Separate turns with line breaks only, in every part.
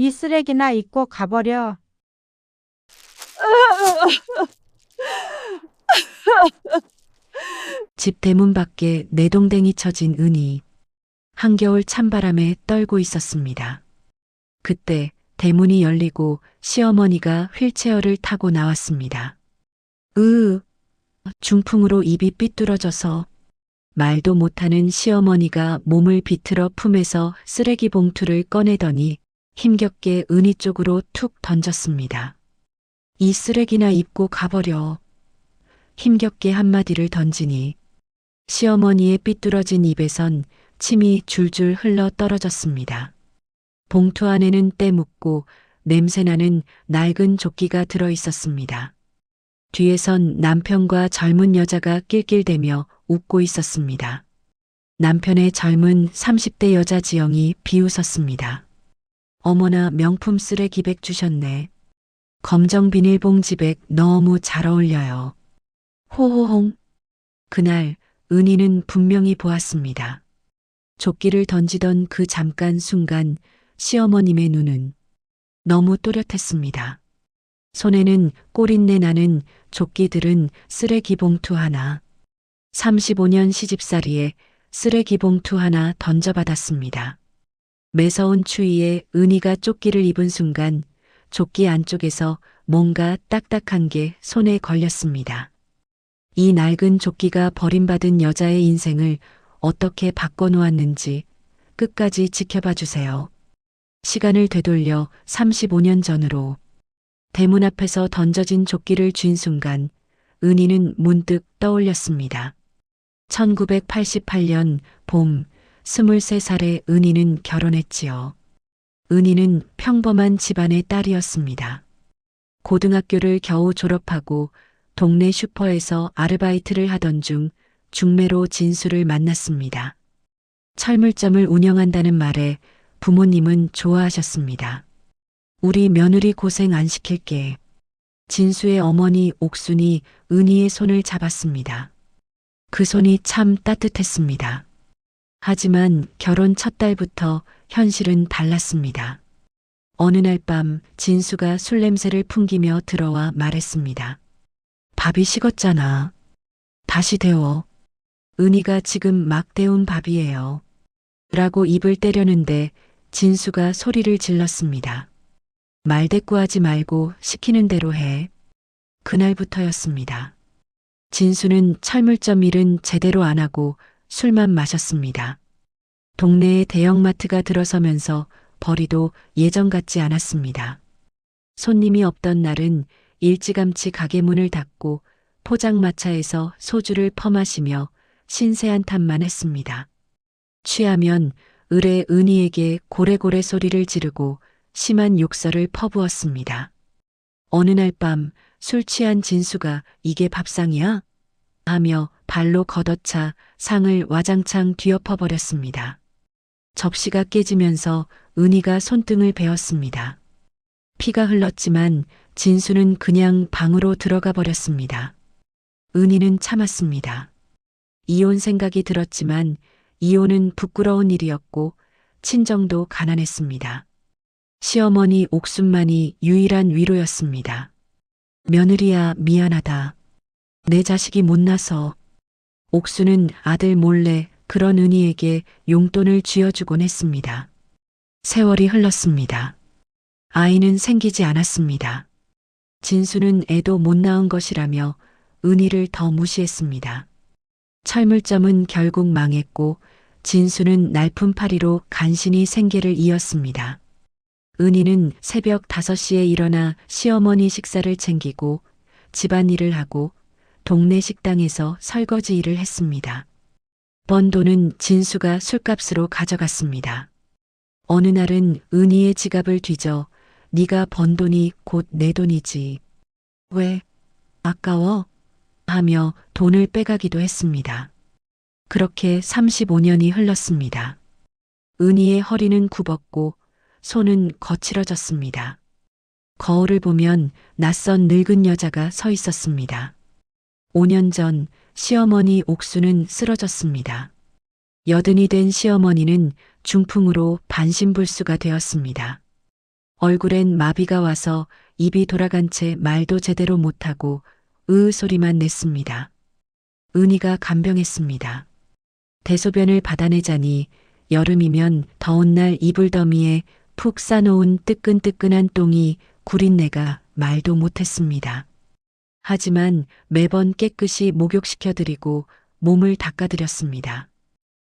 이 쓰레기나 입고 가버려.
집 대문 밖에 내동댕이 쳐진 은이 한겨울 찬바람에 떨고 있었습니다. 그때 대문이 열리고 시어머니가 휠체어를 타고 나왔습니다. 으, 중풍으로 입이 삐뚤어져서 말도 못하는 시어머니가 몸을 비틀어 품에서 쓰레기 봉투를 꺼내더니 힘겹게 은희 쪽으로 툭 던졌습니다. 이 쓰레기나 입고 가버려. 힘겹게 한마디를 던지니 시어머니의 삐뚤어진 입에선 침이 줄줄 흘러 떨어졌습니다. 봉투 안에는 때 묻고 냄새나는 낡은 조끼가 들어 있었습니다. 뒤에선 남편과 젊은 여자가 낄낄대며 웃고 있었습니다. 남편의 젊은 30대 여자 지영이 비웃었습니다. 어머나 명품 쓰레기백 주셨네. 검정 비닐봉 지백 너무 잘 어울려요. 호호홍. 그날 은희는 분명히 보았습니다. 조끼를 던지던 그 잠깐 순간 시어머님의 눈은 너무 또렷했습니다. 손에는 꼬린내 나는 조끼들은 쓰레기 봉투 하나. 35년 시집살이에 쓰레기 봉투 하나 던져받았습니다. 매서운 추위에 은희가 조끼를 입은 순간 조끼 안쪽에서 뭔가 딱딱한 게 손에 걸렸습니다. 이 낡은 조끼가 버림받은 여자의 인생을 어떻게 바꿔놓았는지 끝까지 지켜봐 주세요. 시간을 되돌려 35년 전으로 대문 앞에서 던져진 조끼를 쥔 순간 은희는 문득 떠올렸습니다. 1988년 봄 23살의 은희는 결혼했지요. 은희는 평범한 집안의 딸이었습니다. 고등학교를 겨우 졸업하고 동네 슈퍼에서 아르바이트를 하던 중 중매로 진수를 만났습니다. 철물점을 운영한다는 말에 부모님은 좋아하셨습니다. 우리 며느리 고생 안 시킬게. 진수의 어머니 옥순이 은희의 손을 잡았습니다. 그 손이 참 따뜻했습니다. 하지만 결혼 첫 달부터 현실은 달랐습니다. 어느 날 밤 진수가 술 냄새를 풍기며 들어와 말했습니다. 밥이 식었잖아. 다시 데워. 은희가 지금 막 데운 밥이에요. 라고 입을 때려는데 진수가 소리를 질렀습니다. 말대꾸하지 말고 시키는 대로 해. 그날부터였습니다. 진수는 철물점 일은 제대로 안 하고 술만 마셨습니다. 동네에 대형마트가 들어서면서 벌이도 예전 같지 않았습니다. 손님이 없던 날은 일찌감치 가게 문을 닫고 포장마차에서 소주를 퍼마시며 신세한 탓만 했습니다. 취하면 을의 은희에게 고래고래 소리를 지르고 심한 욕설을 퍼부었습니다. 어느 날 밤 술 취한 진수가 이게 밥상이야? 하며 발로 걷어차 상을 와장창 뒤엎어 버렸습니다. 접시가 깨지면서 은희가 손등을 베었습니다. 피가 흘렀지만 진수는 그냥 방으로 들어가 버렸습니다. 은희는 참았습니다. 이혼 생각이 들었지만 이혼은 부끄러운 일이었고 친정도 가난했습니다. 시어머니 옥순만이 유일한 위로였습니다. 며느리야 미안하다. 내 자식이 못나서 옥수는 아들 몰래 그런 은희에게 용돈을 쥐어주곤 했습니다. 세월이 흘렀습니다. 아이는 생기지 않았습니다. 진수는 애도 못 낳은 것이라며 은희를 더 무시했습니다. 철물점은 결국 망했고 진수는 날품팔이로 간신히 생계를 이었습니다. 은희는 새벽 5시에 일어나 시어머니 식사를 챙기고 집안일을 하고 동네 식당에서 설거지 일을 했습니다. 번 돈은 진수가 술값으로 가져갔습니다. 어느 날은 은희의 지갑을 뒤져 네가 번 돈이 곧 내 돈이지. 왜? 아까워? 하며 돈을 빼가기도 했습니다. 그렇게 35년이 흘렀습니다. 은희의 허리는 굽었고 손은 거칠어졌습니다. 거울을 보면 낯선 늙은 여자가 서 있었습니다. 5년 전 시어머니 옥수는 쓰러졌습니다. 여든이 된 시어머니는 중풍으로 반신불수가 되었습니다. 얼굴엔 마비가 와서 입이 돌아간 채 말도 제대로 못하고 으 소리만 냈습니다. 은희가 간병했습니다. 대소변을 받아내자니 여름이면 더운 날 이불 더미에 푹 싸놓은 뜨끈뜨끈한 똥이 구린 내가 말도 못했습니다. 하지만 매번 깨끗이 목욕시켜드리고 몸을 닦아드렸습니다.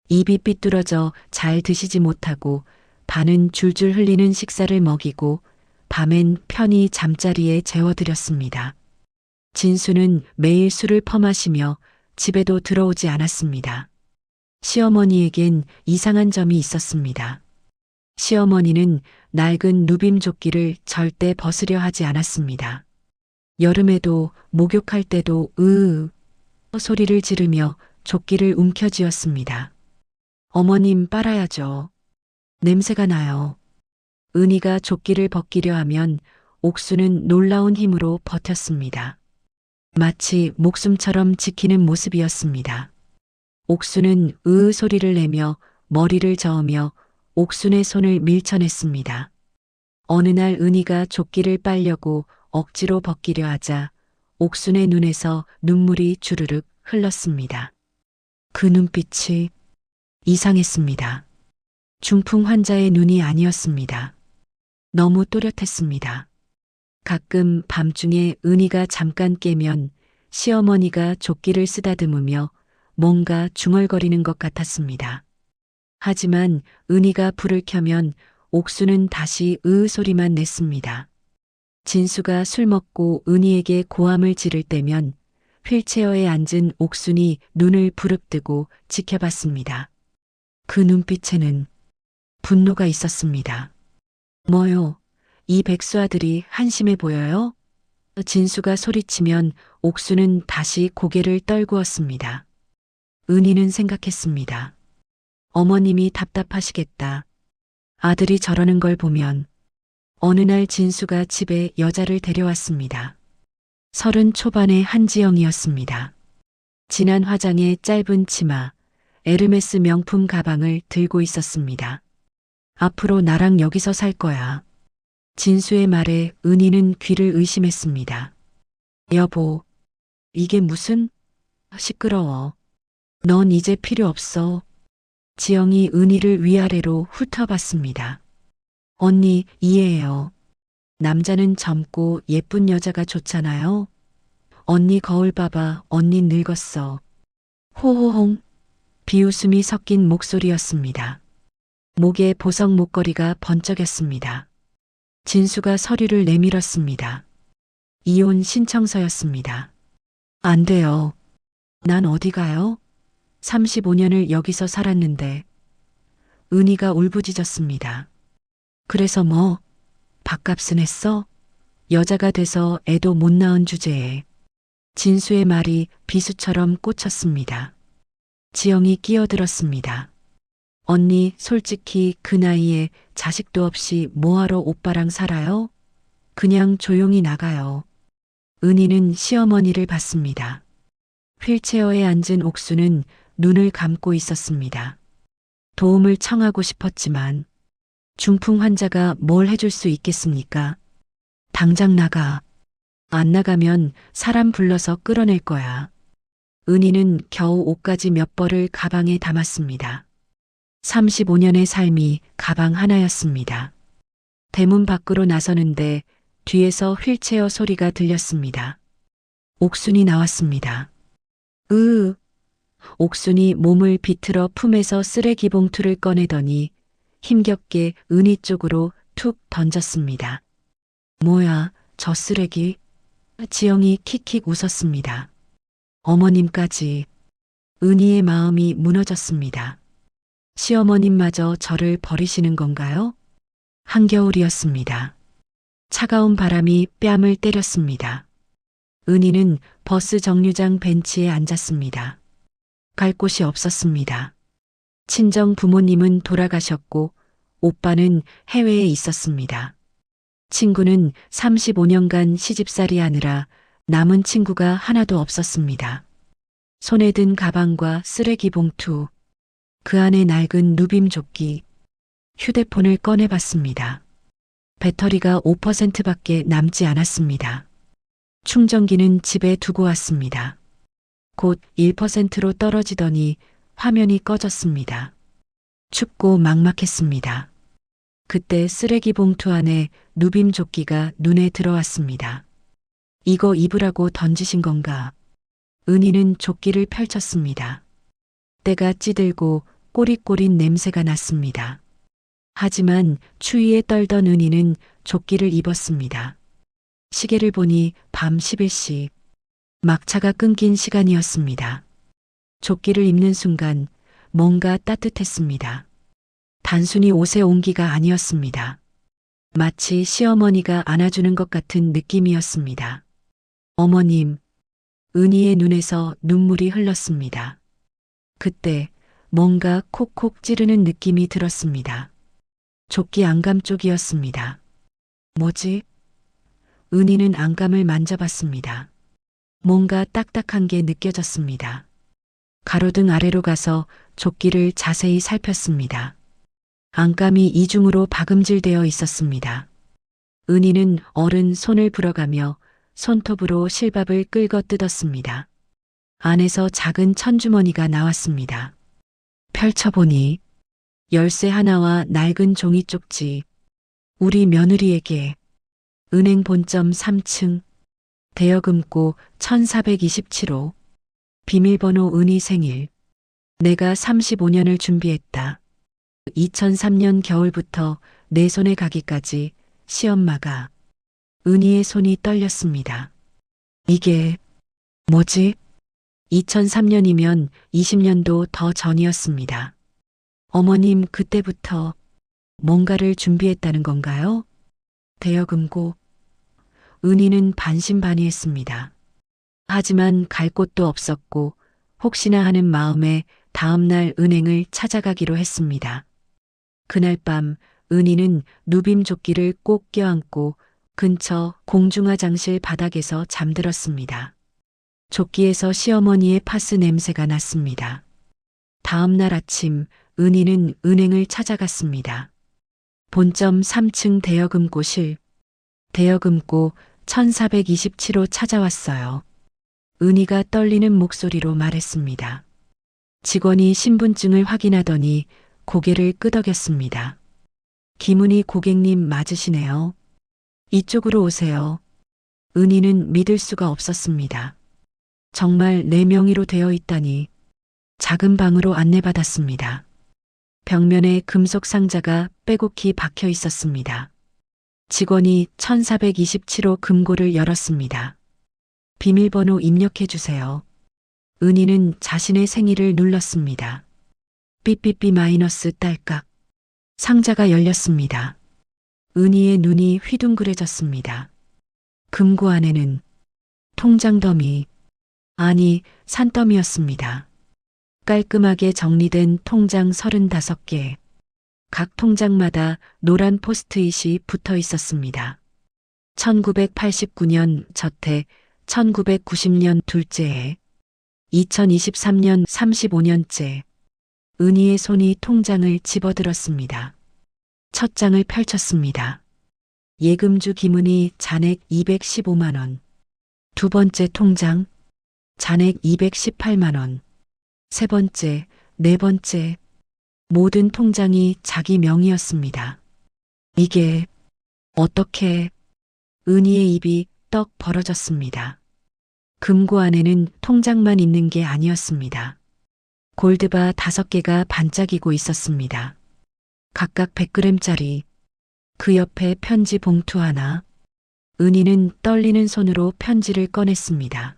입이 삐뚤어져 잘 드시지 못하고 반은 줄줄 흘리는 식사를 먹이고 밤엔 편히 잠자리에 재워드렸습니다. 진수는 매일 술을 퍼마시며 집에도 들어오지 않았습니다. 시어머니에겐 이상한 점이 있었습니다. 시어머니는 낡은 누빔 조끼를 절대 벗으려 하지 않았습니다. 여름에도 목욕할 때도 으으 소리를 지르며 조끼를 움켜쥐었습니다. 어머님 빨아야죠. 냄새가 나요. 은희가 조끼를 벗기려 하면 옥수는 놀라운 힘으로 버텼습니다. 마치 목숨처럼 지키는 모습이었습니다. 옥수는 으으 소리를 내며 머리를 저으며 옥순의 손을 밀쳐냈습니다. 어느 날 은희가 조끼를 빨려고 억지로 벗기려 하자 옥순의 눈에서 눈물이 주르륵 흘렀습니다. 그 눈빛이 이상했습니다. 중풍 환자의 눈이 아니었습니다. 너무 또렷했습니다. 가끔 밤중에 은희가 잠깐 깨면 시어머니가 조끼를 쓰다듬으며 뭔가 중얼거리는 것 같았습니다. 하지만 은희가 불을 켜면 옥수는 다시 으 소리만 냈습니다. 진수가 술 먹고 은희에게 고함을 지를 때면 휠체어에 앉은 옥순이 눈을 부릅뜨고 지켜봤습니다. 그 눈빛에는 분노가 있었습니다. 뭐요? 이 백수아들이 한심해 보여요? 진수가 소리치면 옥수는 다시 고개를 떨구었습니다. 은희는 생각했습니다. 어머님이 답답하시겠다. 아들이 저러는 걸 보면 어느 날 진수가 집에 여자를 데려왔습니다. 서른 초반의 한지영이었습니다. 진한 화장에 짧은 치마, 에르메스 명품 가방을 들고 있었습니다. 앞으로 나랑 여기서 살 거야. 진수의 말에 은희는 귀를 의심했습니다. 여보, 이게 무슨? 시끄러워. 넌 이제 필요 없어. 지영이 은희를 위아래로 훑어봤습니다. 언니, 이해해요. 남자는 젊고 예쁜 여자가 좋잖아요. 언니 거울 봐봐, 언니 늙었어. 호호홍. 비웃음이 섞인 목소리였습니다. 목에 보석 목걸이가 번쩍였습니다. 진수가 서류를 내밀었습니다. 이혼 신청서였습니다. 안 돼요. 난 어디 가요? 35년을 여기서 살았는데. 은희가 울부짖었습니다. 그래서 뭐, 밥값은 했어? 여자가 돼서 애도 못 낳은 주제에. 진수의 말이 비수처럼 꽂혔습니다. 지영이 끼어들었습니다. 언니, 솔직히 그 나이에 자식도 없이 뭐하러 오빠랑 살아요? 그냥 조용히 나가요. 은희는 시어머니를 봤습니다. 휠체어에 앉은 옥수는 눈을 감고 있었습니다. 도움을 청하고 싶었지만 중풍 환자가 뭘 해줄 수 있겠습니까? 당장 나가. 안 나가면 사람 불러서 끌어낼 거야. 은희는 겨우 옷까지 몇 벌을 가방에 담았습니다. 35년의 삶이 가방 하나였습니다. 대문 밖으로 나서는데 뒤에서 휠체어 소리가 들렸습니다. 옥순이 나왔습니다. 으, 옥순이 몸을 비틀어 품에서 쓰레기 봉투를 꺼내더니 힘겹게 은희 쪽으로 툭 던졌습니다. 뭐야, 저 쓰레기? 지영이 킥킥 웃었습니다. 어머님까지 은희의 마음이 무너졌습니다. 시어머님마저 저를 버리시는 건가요? 한겨울이었습니다. 차가운 바람이 뺨을 때렸습니다. 은희는 버스 정류장 벤치에 앉았습니다. 갈 곳이 없었습니다. 친정 부모님은 돌아가셨고 오빠는 해외에 있었습니다. 친구는 35년간 시집살이 하느라 남은 친구가 하나도 없었습니다. 손에 든 가방과 쓰레기 봉투, 그 안에 낡은 누빔 조끼, 휴대폰을 꺼내봤습니다. 배터리가 5%밖에 남지 않았습니다. 충전기는 집에 두고 왔습니다. 곧 1%로 떨어지더니 화면이 꺼졌습니다. 춥고 막막했습니다. 그때 쓰레기 봉투 안에 누빔 조끼가 눈에 들어왔습니다. 이거 입으라고 던지신 건가? 은희는 조끼를 펼쳤습니다. 때가 찌들고 꼬릿꼬릿 냄새가 났습니다. 하지만 추위에 떨던 은희는 조끼를 입었습니다. 시계를 보니 밤 11시. 막차가 끊긴 시간이었습니다. 조끼를 입는 순간 뭔가 따뜻했습니다. 단순히 옷의 온기가 아니었습니다. 마치 시어머니가 안아주는 것 같은 느낌이었습니다. 어머님, 은희의 눈에서 눈물이 흘렀습니다. 그때 뭔가 콕콕 찌르는 느낌이 들었습니다. 조끼 안감 쪽이었습니다. 뭐지? 은희는 안감을 만져봤습니다. 뭔가 딱딱한 게 느껴졌습니다. 가로등 아래로 가서 조끼를 자세히 살폈습니다. 안감이 이중으로 박음질되어 있었습니다. 은희는 어른 손을 불어가며 손톱으로 실밥을 끌고 뜯었습니다. 안에서 작은 천주머니가 나왔습니다. 펼쳐보니 열쇠 하나와 낡은 종이 쪽지. 우리 며느리에게 은행 본점 3층 대여금고 1427호 비밀번호 은희 생일 내가 35년을 준비했다. 2003년 겨울부터 내 손에 가기까지 시엄마가 은희의 손이 떨렸습니다. 이게 뭐지? 2003년이면 20년도 더 전이었습니다. 어머님 그때부터 뭔가를 준비했다는 건가요? 대여금고 은희는 반신반의했습니다. 하지만 갈 곳도 없었고 혹시나 하는 마음에 다음날 은행을 찾아가기로 했습니다. 그날 밤 은희는 누빔 조끼를 꼭 껴안고 근처 공중화장실 바닥에서 잠들었습니다. 조끼에서 시어머니의 파스 냄새가 났습니다. 다음 날 아침 은희는 은행을 찾아갔습니다. 본점 3층 대여금고실. 대여금고 1427호 찾아왔어요. 은희가 떨리는 목소리로 말했습니다. 직원이 신분증을 확인하더니 고개를 끄덕였습니다. 김은희 고객님 맞으시네요. 이쪽으로 오세요. 은희는 믿을 수가 없었습니다. 정말 내 명의로 되어 있다니 작은 방으로 안내받았습니다. 벽면에 금속 상자가 빼곡히 박혀 있었습니다. 직원이 1427호 금고를 열었습니다. 비밀번호 입력해 주세요. 은희는 자신의 생일을 눌렀습니다. 삐삐삐 마이너스 딸깍. 상자가 열렸습니다. 은희의 눈이 휘둥그레졌습니다. 금고 안에는 통장 더미, 아니 산더미였습니다. 깔끔하게 정리된 통장 35개. 각 통장마다 노란 포스트잇이 붙어 있었습니다. 1989년 첫해, 1990년 둘째해, 2023년 35년째. 은희의 손이 통장을 집어들었습니다. 첫 장을 펼쳤습니다. 예금주 김은희 잔액 215만 원. 두 번째 통장, 잔액 218만 원. 세 번째, 네 번째, 모든 통장이 자기 명이었습니다. 이게 어떻게 은희의 입이 떡 벌어졌습니다. 금고 안에는 통장만 있는 게 아니었습니다. 골드바 다섯 개가 반짝이고 있었습니다. 각각 100g짜리. 그 옆에 편지 봉투 하나. 은희는 떨리는 손으로 편지를 꺼냈습니다.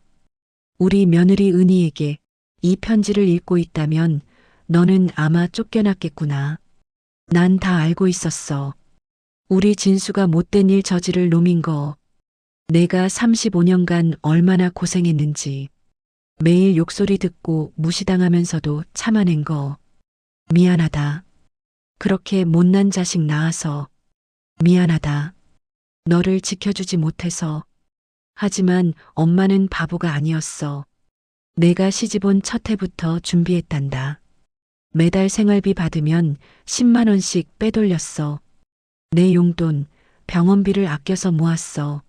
우리 며느리 은희에게 이 편지를 읽고 있다면 너는 아마 쫓겨났겠구나. 난 다 알고 있었어. 우리 진수가 못된 일 저지를 놈인 거. 내가 35년간 얼마나 고생했는지. 매일 욕소리 듣고 무시당하면서도 참아낸 거. 미안하다. 그렇게 못난 자식 낳아서. 미안하다. 너를 지켜주지 못해서. 하지만 엄마는 바보가 아니었어. 내가 시집 온 첫 해부터 준비했단다. 매달 생활비 받으면 10만 원씩 빼돌렸어. 내 용돈, 병원비를 아껴서 모았어.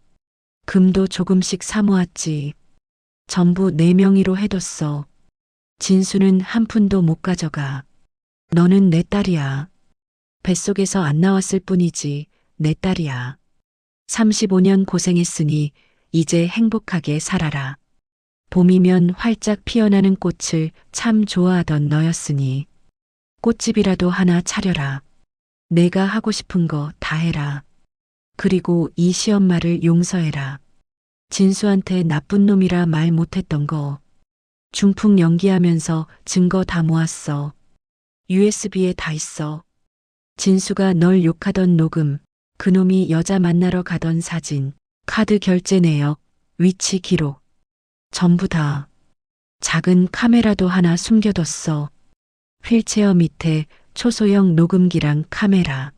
금도 조금씩 사모았지. 전부 네 명의로 해뒀어. 진수는 한 푼도 못 가져가. 너는 내 딸이야. 뱃속에서 안 나왔을 뿐이지 내 딸이야. 35년 고생했으니 이제 행복하게 살아라. 봄이면 활짝 피어나는 꽃을 참 좋아하던 너였으니 꽃집이라도 하나 차려라. 내가 하고 싶은 거 다 해라. 그리고 이 시엄마를 용서해라. 진수한테 나쁜 놈이라 말 못했던 거. 중풍 연기하면서 증거 다 모았어. USB에 다 있어. 진수가 널 욕하던 녹음, 그놈이 여자 만나러 가던 사진, 카드 결제 내역, 위치 기록. 전부 다. 작은 카메라도 하나 숨겨뒀어. 휠체어 밑에 초소형 녹음기랑 카메라.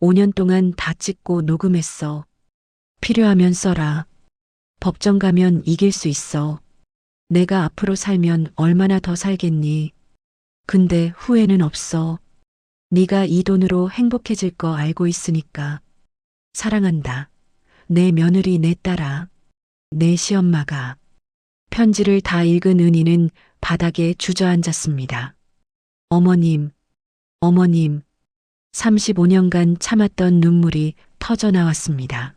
5년 동안 다 찍고 녹음했어. 필요하면 써라. 법정 가면 이길 수 있어. 내가 앞으로 살면 얼마나 더 살겠니? 근데 후회는 없어. 네가 이 돈으로 행복해질 거 알고 있으니까. 사랑한다. 내 며느리 내 딸아. 내 시엄마가. 편지를 다 읽은 은희는 바닥에 주저앉았습니다. 어머님, 어머님. 35년간 참았던 눈물이 터져 나왔습니다.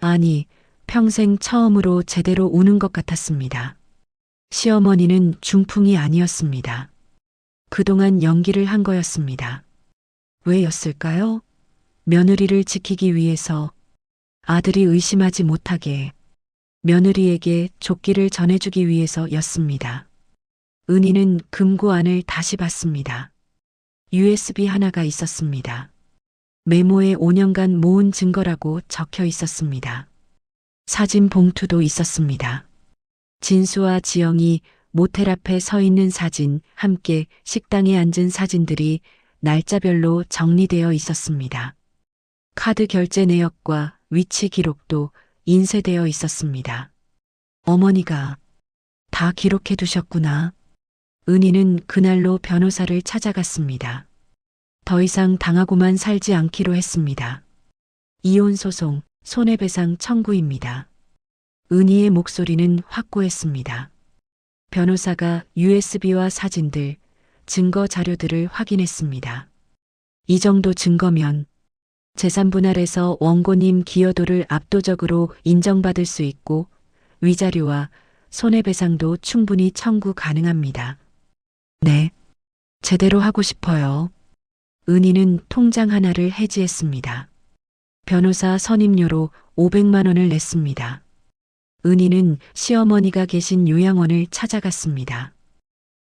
아니, 평생 처음으로 제대로 우는 것 같았습니다. 시어머니는 중풍이 아니었습니다. 그동안 연기를 한 거였습니다. 왜였을까요? 며느리를 지키기 위해서 아들이 의심하지 못하게 며느리에게 조끼를 전해주기 위해서였습니다. 은희는 금고 안을 다시 봤습니다. USB 하나가 있었습니다. 메모에 5년간 모은 증거라고 적혀 있었습니다. 사진 봉투도 있었습니다. 진수와 지영이 모텔 앞에 서 있는 사진, 함께 식당에 앉은 사진들이 날짜별로 정리되어 있었습니다. 카드 결제 내역과 위치 기록도 인쇄되어 있었습니다. 어머니가 다 기록해 두셨구나. 은희는 그날로 변호사를 찾아갔습니다. 더 이상 당하고만 살지 않기로 했습니다. 이혼 소송, 손해배상 청구입니다. 은희의 목소리는 확고했습니다. 변호사가 USB와 사진들, 증거 자료들을 확인했습니다. 이 정도 증거면 재산 분할에서 원고님 기여도를 압도적으로 인정받을 수 있고 위자료와 손해배상도 충분히 청구 가능합니다. 네, 제대로 하고 싶어요. 은희는 통장 하나를 해지했습니다. 변호사 선임료로 500만 원을 냈습니다. 은희는 시어머니가 계신 요양원을 찾아갔습니다.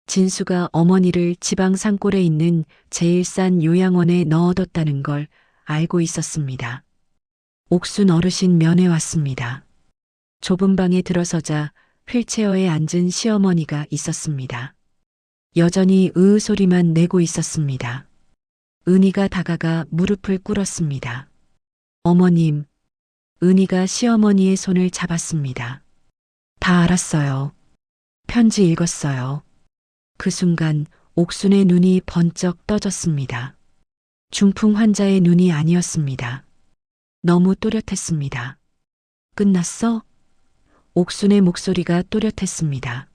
진수가 어머니를 지방 산골에 있는 제일 싼 요양원에 넣어뒀다는 걸 알고 있었습니다. 옥순 어르신 면회 왔습니다. 좁은 방에 들어서자 휠체어에 앉은 시어머니가 있었습니다. 여전히 으으 소리만 내고 있었습니다. 은희가 다가가 무릎을 꿇었습니다. 어머님, 은희가 시어머니의 손을 잡았습니다. 다 알았어요. 편지 읽었어요. 그 순간 옥순의 눈이 번쩍 떠졌습니다. 중풍 환자의 눈이 아니었습니다. 너무 또렷했습니다. 끝났어? 옥순의 목소리가 또렷했습니다.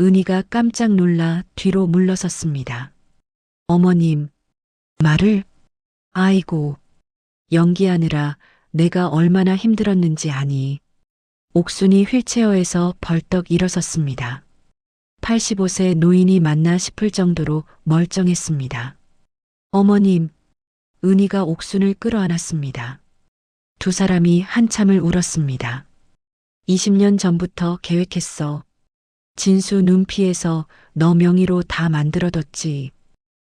은희가 깜짝 놀라 뒤로 물러섰습니다. 어머님, 말을? 아이고, 연기하느라 내가 얼마나 힘들었는지 아니. 옥순이 휠체어에서 벌떡 일어섰습니다. 85세 노인이 맞나 싶을 정도로 멀쩡했습니다. 어머님, 은희가 옥순을 끌어안았습니다. 두 사람이 한참을 울었습니다. 20년 전부터 계획했어. 진수 눈피해서 너 명의로 다 만들어뒀지.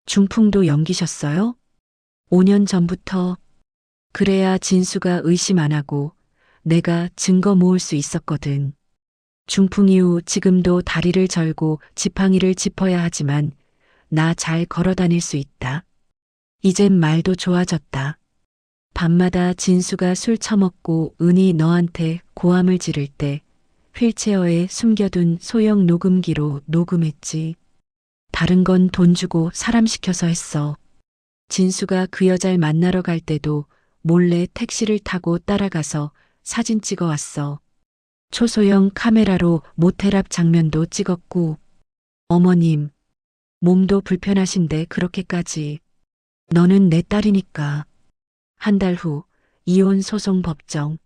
중풍도 연기셨어요? 5년 전부터 그래야 진수가 의심 안 하고 내가 증거 모을 수 있었거든. 중풍 이후 지금도 다리를 절고 지팡이를 짚어야 하지만 나 잘 걸어 다닐 수 있다. 이젠 말도 좋아졌다. 밤마다 진수가 술 처먹고 은희 너한테 고함을 지를 때 휠체어에 숨겨둔 소형 녹음기로 녹음했지. 다른 건 돈 주고 사람 시켜서 했어. 진수가 그 여자를 만나러 갈 때도 몰래 택시를 타고 따라가서 사진 찍어 왔어. 초소형 카메라로 모텔 앞 장면도 찍었고, 어머님, 몸도 불편하신데 그렇게까지. 너는 내 딸이니까. 한 달 후, 이혼 소송 법정.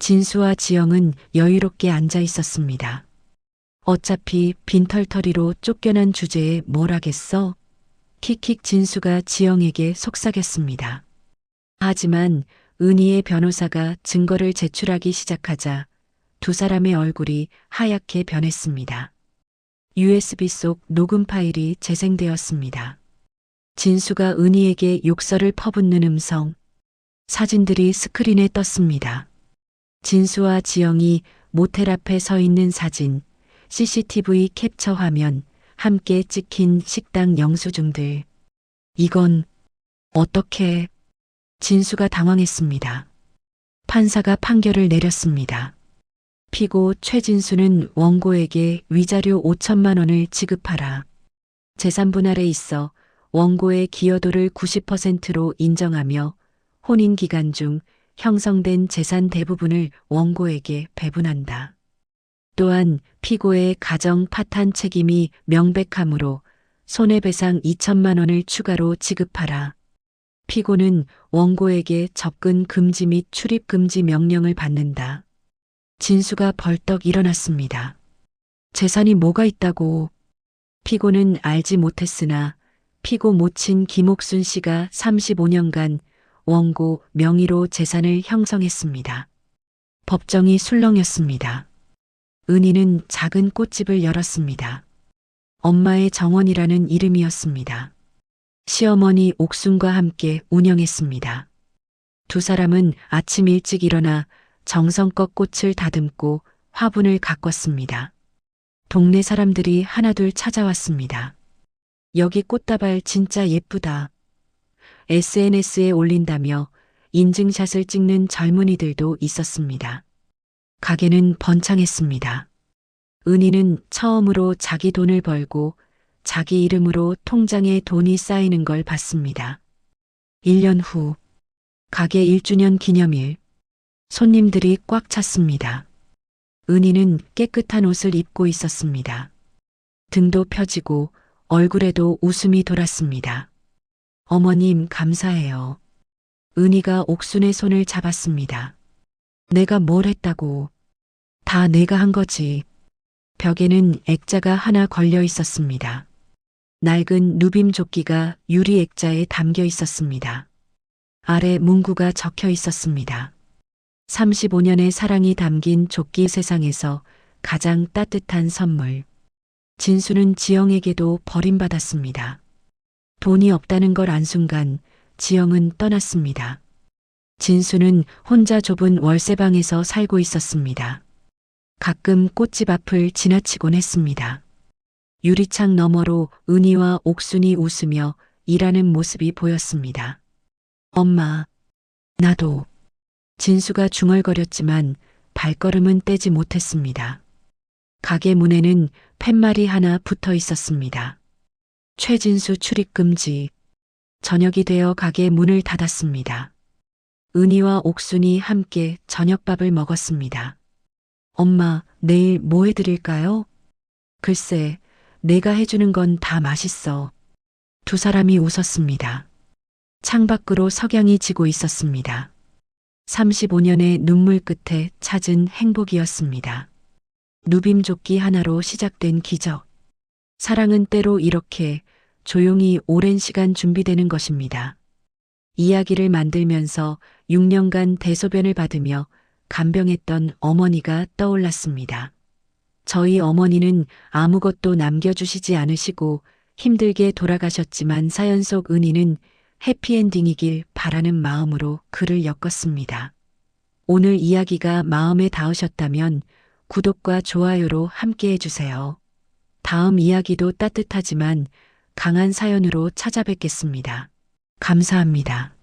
진수와 지영은 여유롭게 앉아 있었습니다. 어차피 빈털터리로 쫓겨난 주제에 뭘 하겠어? 킥킥 진수가 지영에게 속삭였습니다. 하지만 은희의 변호사가 증거를 제출하기 시작하자 두 사람의 얼굴이 하얗게 변했습니다. USB 속 녹음 파일이 재생되었습니다. 진수가 은희에게 욕설을 퍼붓는 음성, 사진들이 스크린에 떴습니다. 진수와 지영이 모텔 앞에 서 있는 사진, CCTV 캡처 화면, 함께 찍힌 식당 영수증들. 이건 어떻게 진수가 당황했습니다. 판사가 판결을 내렸습니다. 피고 최진수는 원고에게 위자료 5천만 원을 지급하라. 재산 분할에 있어 원고의 기여도를 90%로 인정하며 혼인 기간 중 형성된 재산 대부분을 원고에게 배분한다. 또한 피고의 가정 파탄 책임이 명백하므로 손해배상 2천만 원을 추가로 지급하라. 피고는 원고에게 접근 금지 및 출입 금지 명령을 받는다. 진수가 벌떡 일어났습니다. 재산이 뭐가 있다고 피고는 알지 못했으나 피고 모친 김옥순 씨가 35년간 원고 명의로 재산을 형성했습니다. 법정이 술렁였습니다. 은희는 작은 꽃집을 열었습니다. 엄마의 정원이라는 이름이었습니다. 시어머니 옥순과 함께 운영했습니다. 두 사람은 아침 일찍 일어나 정성껏 꽃을 다듬고 화분을 가꿨습니다. 동네 사람들이 하나둘 찾아왔습니다. 여기 꽃다발 진짜 예쁘다. SNS에 올린다며 인증샷을 찍는 젊은이들도 있었습니다. 가게는 번창했습니다. 은희는 처음으로 자기 돈을 벌고 자기 이름으로 통장에 돈이 쌓이는 걸 봤습니다. 1년 후, 가게 1주년 기념일, 손님들이 꽉 찼습니다. 은희는 깨끗한 옷을 입고 있었습니다. 등도 펴지고 얼굴에도 웃음이 돌았습니다. 어머님 감사해요. 은희가 옥순의 손을 잡았습니다. 내가 뭘 했다고. 다 내가 한 거지. 벽에는 액자가 하나 걸려 있었습니다. 낡은 누빔 조끼가 유리 액자에 담겨 있었습니다. 아래 문구가 적혀 있었습니다. 35년의 사랑이 담긴 조끼 세상에서 가장 따뜻한 선물. 진수는 지영에게도 버림받았습니다. 돈이 없다는 걸 안 순간 지영은 떠났습니다. 진수는 혼자 좁은 월세방에서 살고 있었습니다. 가끔 꽃집 앞을 지나치곤 했습니다. 유리창 너머로 은희와 옥순이 웃으며 일하는 모습이 보였습니다. 엄마, 나도. 진수가 중얼거렸지만 발걸음은 떼지 못했습니다. 가게 문에는 팻말이 하나 붙어 있었습니다. 최진수 출입 금지. 저녁이 되어 가게 문을 닫았습니다. 은희와 옥순이 함께 저녁밥을 먹었습니다. 엄마, 내일 뭐 해드릴까요? 글쎄, 내가 해주는 건 다 맛있어. 두 사람이 웃었습니다. 창밖으로 석양이 지고 있었습니다. 35년의 눈물 끝에 찾은 행복이었습니다. 누빔조끼 하나로 시작된 기적. 사랑은 때로 이렇게 조용히 오랜 시간 준비되는 것입니다. 이야기를 만들면서 6년간 대소변을 받으며 간병했던 어머니가 떠올랐습니다. 저희 어머니는 아무것도 남겨주시지 않으시고 힘들게 돌아가셨지만 사연 속 은희는 해피엔딩이길 바라는 마음으로 글을 엮었습니다. 오늘 이야기가 마음에 닿으셨다면 구독과 좋아요로 함께 해주세요. 다음 이야기도 따뜻하지만 강한 사연으로 찾아뵙겠습니다. 감사합니다.